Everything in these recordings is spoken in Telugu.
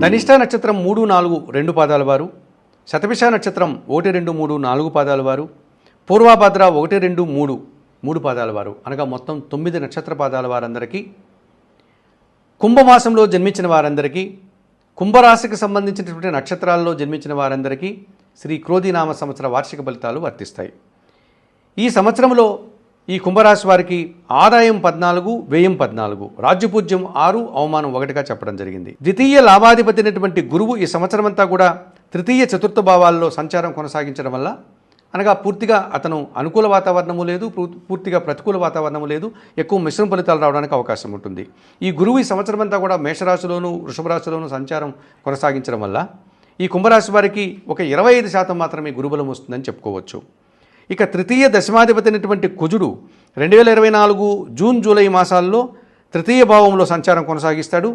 ధనిష్ట నక్షత్రం మూడు నాలుగు రెండు పాదాల వారు. శతభిష నక్షత్రం ఒకటి రెండు మూడు నాలుగు పాదాల వారు. పూర్వభద్ర ఒకటి రెండు మూడు మూడు పాదాల వారు. అనగా మొత్తం తొమ్మిది నక్షత్ర పాదాల వారందరికీ. కుంభమాసంలో జన్మించిన వారందరికీ. కుంభరాశికి సంబంధించినటువంటి నక్షత్రాల్లో జన్మించిన వారందరికీ శ్రీ క్రోధినామ సంవత్సర వార్షిక ఫలితాలు వర్తిస్తాయి. ఈ సంవత్సరంలో ఈ కుంభరాశి వారికి ఆదాయం పద్నాలుగు వ్యయం పద్నాలుగు. రాజ్యపూజ్యం ఆరు అవమానం ఒకటిగా చెప్పడం జరిగింది. ద్వితీయ లాభాధిపతి అయినటువంటి గురువు ఈ సంవత్సరం అంతా కూడా తృతీయ చతుర్థ భావాల్లో సంచారం కొనసాగించడం వల్ల అనగా పూర్తిగా అతను అనుకూల వాతావరణము లేదు పూర్తిగా ప్రతికూల వాతావరణము లేదు ఎక్కువ మిశ్రమ ఫలితాలు రావడానికి అవకాశం ఉంటుంది. ఈ గురువు ఈ సంవత్సరం అంతా కూడా మేషరాశిలోను వృషభరాశిలోను సంచారం కొనసాగించడం వల్ల ఈ కుంభరాశి వారికి ఒక ఇరవై ఐదు శాతం మాత్రమే గురుబలం వస్తుందని చెప్పుకోవచ్చు. ఇక తృతీయ దశమాధిపతి అయినటువంటి కుజుడు రెండు వేల ఇరవై నాలుగు జూన్ జూలై మాసాల్లో తృతీయ భావంలో సంచారం కొనసాగిస్తాడు.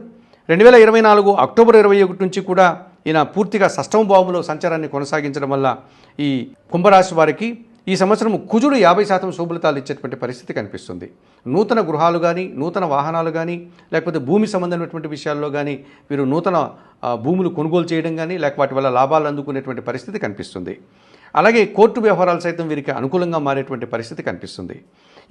రెండు వేల ఇరవై నాలుగు అక్టోబర్ ఇరవై ఒకటి నుంచి కూడా ఈయన పూర్తిగా షష్టమ భావంలో సంచారాన్ని కొనసాగించడం వల్ల ఈ కుంభరాశి వారికి ఈ సంవత్సరం కుజుడు యాభై శాతం శుభలితాలు ఇచ్చేటువంటి పరిస్థితి కనిపిస్తుంది. నూతన గృహాలు కానీ నూతన వాహనాలు కానీ లేకపోతే భూమి సంబంధమైనటువంటి విషయాల్లో కానీ వీరు నూతన భూములు కొనుగోలు చేయడం కానీ లేక వాటి వల్ల లాభాలు అందుకునేటువంటి పరిస్థితి కనిపిస్తుంది. అలాగే కోర్టు వ్యవహారాలు సైతం వీరికి అనుకూలంగా మారేటువంటి పరిస్థితి కనిపిస్తుంది.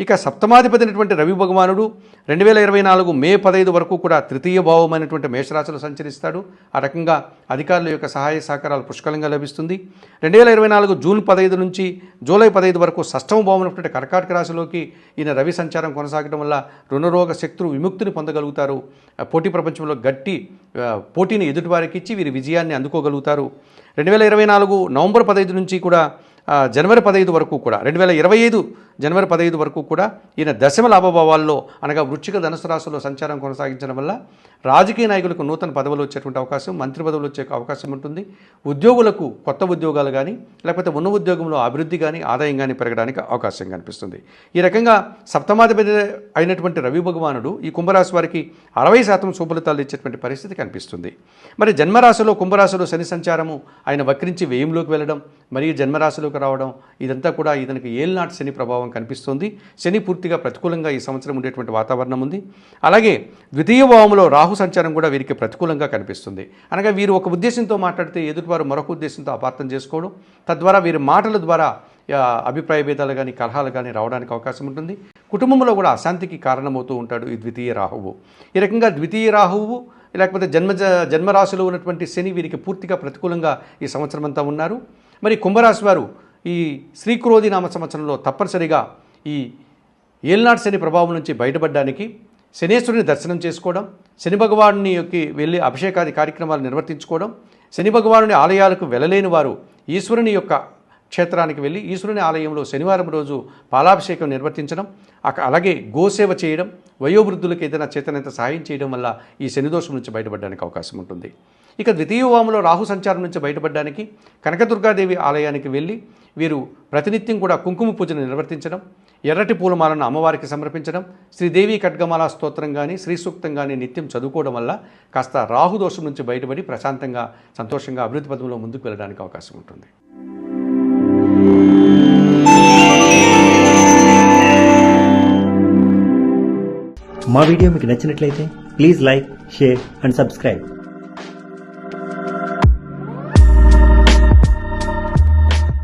ఇక సప్తమాధిపతి అయినటువంటి రవి భగవానుడు రెండు వేల ఇరవై నాలుగు మే పదహైదు వరకు కూడా తృతీయ భావమైనటువంటి మేషరాశిలో సంచరిస్తాడు. ఆ రకంగా అధికారుల యొక్క సహాయ సహకారాలు పుష్కలంగా లభిస్తుంది. రెండు వేల ఇరవై నాలుగు జూన్ పదహైదు నుంచి జూలై పదహైదు వరకు షష్టమ భావమైనటువంటి కర్కాటక రాశిలోకి ఈయన రవి సంచారం కొనసాగడం వల్ల రుణరోగ శక్తులు విముక్తిని పొందగలుగుతారు. పోటీ ప్రపంచంలో గట్టి పోటీని ఎదుటివారికి ఇచ్చి వీరి విజయాన్ని అందుకోగలుగుతారు. రెండు వేల ఇరవై నాలుగు నవంబర్ పదహైదు నుంచి కూడా జనవరి పదహైదు వరకు కూడా రెండు వేల ఇరవై ఐదు జనవరి పదహైదు వరకు కూడా ఈయన దశమ లాభభావాల్లో అనగా వృచ్చిక ధనుసు రాశిలో సంచారం కొనసాగించడం వల్ల రాజకీయ నాయకులకు నూతన పదవులు వచ్చేటువంటి అవకాశం మంత్రి పదవులు వచ్చే అవకాశం ఉంటుంది. ఉద్యోగులకు కొత్త ఉద్యోగాలు కానీ లేకపోతే ఉన్న ఉద్యోగంలో అభివృద్ధి కానీ ఆదాయం కానీ పెరగడానికి అవకాశం కనిపిస్తుంది. ఈ రకంగా సప్తమాధిపతి అయినటువంటి రవి భగవానుడు ఈ కుంభరాశి వారికి అరవై శాతం శుభలితాలు ఇచ్చేటువంటి పరిస్థితి కనిపిస్తుంది. మరి జన్మరాశిలో కుంభరాశిలో శని సంచారము ఆయన వక్రించి వ్యయంలోకి వెళ్ళడం మరియు జన్మరాశిలోకి రావడం ఇదంతా కూడా ఇతనికి ఏల్నాటి శని ప్రభావం కనిపిస్తుంది. శని పూర్తిగా ప్రతికూలంగా ఈ సంవత్సరం ఉండేటువంటి వాతావరణం ఉంది. అలాగే ద్వితీయ భావంలో రాహు సంచారం కూడా వీరికి ప్రతికూలంగా కనిపిస్తుంది. అనగా వీరు ఒక ఉద్దేశంతో మాట్లాడితే ఎదుటివారు మరొక ఉద్దేశంతో అపార్థం చేసుకోవడం తద్వారా వీరి మాటల ద్వారా అభిప్రాయ భేదాలు కానీ కలహాలు కానీ రావడానికి అవకాశం ఉంటుంది. కుటుంబంలో కూడా అశాంతికి కారణమవుతూ ఉంటాడు ఈ ద్వితీయ రాహువు. ఈ రకంగా ద్వితీయ రాహువు లేకపోతే జన్మ జన్మరాశిలో ఉన్నటువంటి శని వీరికి పూర్తిగా ప్రతికూలంగా ఈ సంవత్సరం అంతా ఉన్నారు. మరి కుంభరాశి వారు ఈ శ్రీక్రోధి నామ సంవత్సరంలో తప్పనిసరిగా ఈ ఏల్నాడు శని ప్రభావం నుంచి బయటపడడానికి శనేశ్వరుని దర్శనం చేసుకోవడం శని భగవానుని యొక్క వెళ్ళి అభిషేకాది కార్యక్రమాలు నిర్వర్తించుకోవడం శని భగవానుని ఆలయాలకు వెళ్ళలేని వారు ఈశ్వరుని యొక్క క్షేత్రానికి వెళ్ళి ఈశ్వరుని ఆలయంలో శనివారం రోజు పాలాభిషేకం నిర్వర్తించడం అలాగే గోసేవ చేయడం వయోవృద్ధులకు ఏదైనా చేతనంత సహాయం చేయడం వల్ల ఈ శనిదోషం నుంచి బయటపడడానికి అవకాశం ఉంటుంది. ఇక ద్వితీయ వాములో రాహు సంచారం నుంచి బయటపడడానికి కనకదుర్గాదేవి ఆలయానికి వెళ్ళి వీరు ప్రతినిత్యం కూడా కుంకుమ పూజను నిర్వర్తించడం ఎర్రటి పూలమాలను అమ్మవారికి సమర్పించడం శ్రీదేవి ఖడ్గమాల స్తోత్రం కానీ శ్రీసూక్తం కానీ నిత్యం చదువుకోవడం వల్ల కాస్త రాహు దోషం నుంచి బయటపడి ప్రశాంతంగా సంతోషంగా అభివృద్ధి పదంలో ముందుకు వెళ్ళడానికి అవకాశం ఉంటుంది. మా వీడియో మీకు నచ్చినట్లయితే please like share and subscribe.